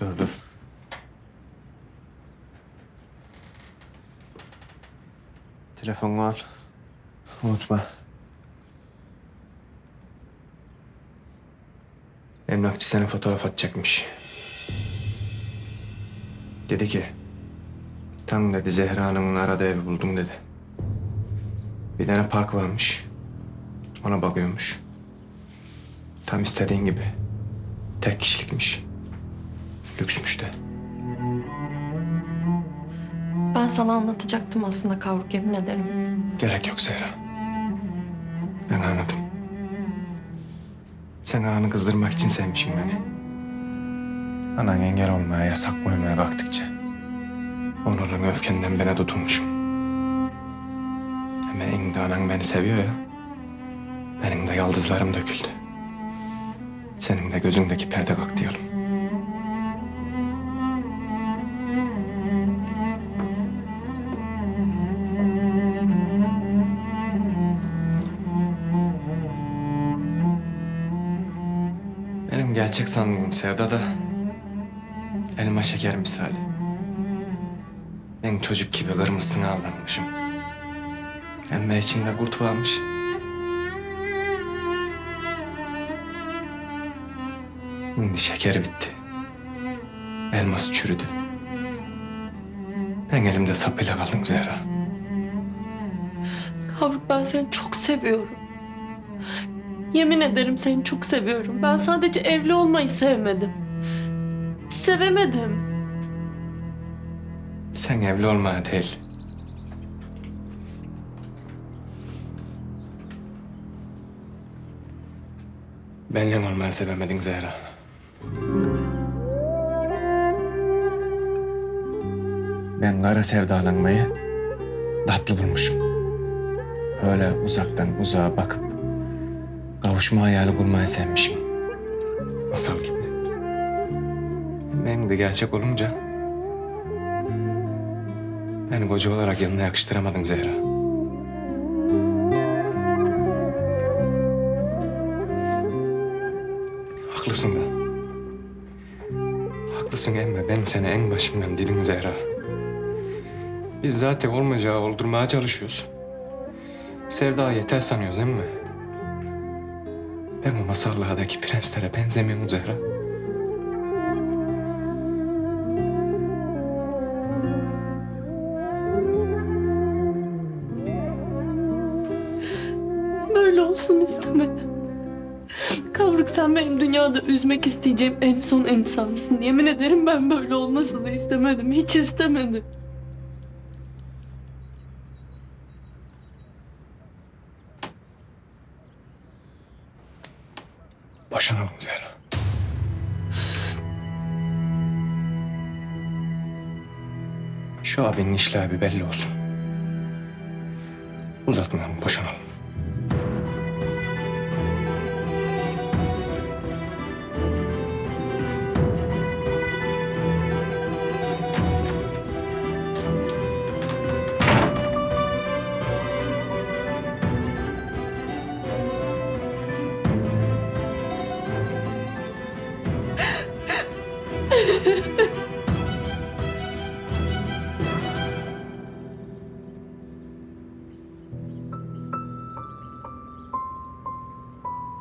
Dur dur. Telefonunu al. Unutma. Emlakçı sana fotoğraf atacakmış. Dedi ki... Tam dedi Zehra Hanım'ın aradığı evi buldum dedi. Bir tane park varmış. Ona bakıyormuş. Tam istediğin gibi. Tek kişilikmiş. Lüksmüş de. Ben sana anlatacaktım aslında kavruk yemin ederim. Gerek yok Zehra. Ben anladım. Sen ananı kızdırmak için sevmişsin beni. Anan engel olmaya, yasak koymaya baktıkça... ...onurun öfkenden bana tutulmuşum. Ama en de anan beni seviyor ya... ...benim de yıldızlarım döküldü. Senin de gözündeki perde kalktı diyelim. Gerçek sandığım sevda da elma şeker misali. Ben çocuk gibi kırmızısına aldanmışım. Emme içinde kurt varmış. Şimdi şeker bitti. Elması çürüdü. Ben elimde sapıyla kaldım Zehra. Kavruk ben seni çok seviyorum. Yemin ederim seni çok seviyorum. Ben sadece evli olmayı sevmedim. Sevemedim. Sen evli olmaya değil. Benimle olmayı sevemedin Zehra. Ben kara sevdalanmayı tatlı bulmuşum. Öyle uzaktan uzağa bakıp kavuşma hayali kurmayı sevmişim. Masal gibi. Benim de gerçek olunca Beni koca olarak yanına yakıştıramadın Zehra. Haklısın da. Haklısın emme ben seni en başından dedim Zehra. Biz zaten olmayacağı oldurmaya çalışıyoruz. Sevda yeter sanıyoruz değil mi? Ben o masallardaki prenslere benzemiyorum Zehra. Böyle olsun istemedim. Kavruk sen benim dünyada üzmek isteyeceğim en son insansın. Yemin ederim ben böyle olmasını istemedim. Hiç istemedim. Boşanalım Zehra. Şu abinin işlevi belli olsun. Uzatmayalım, boşanalım.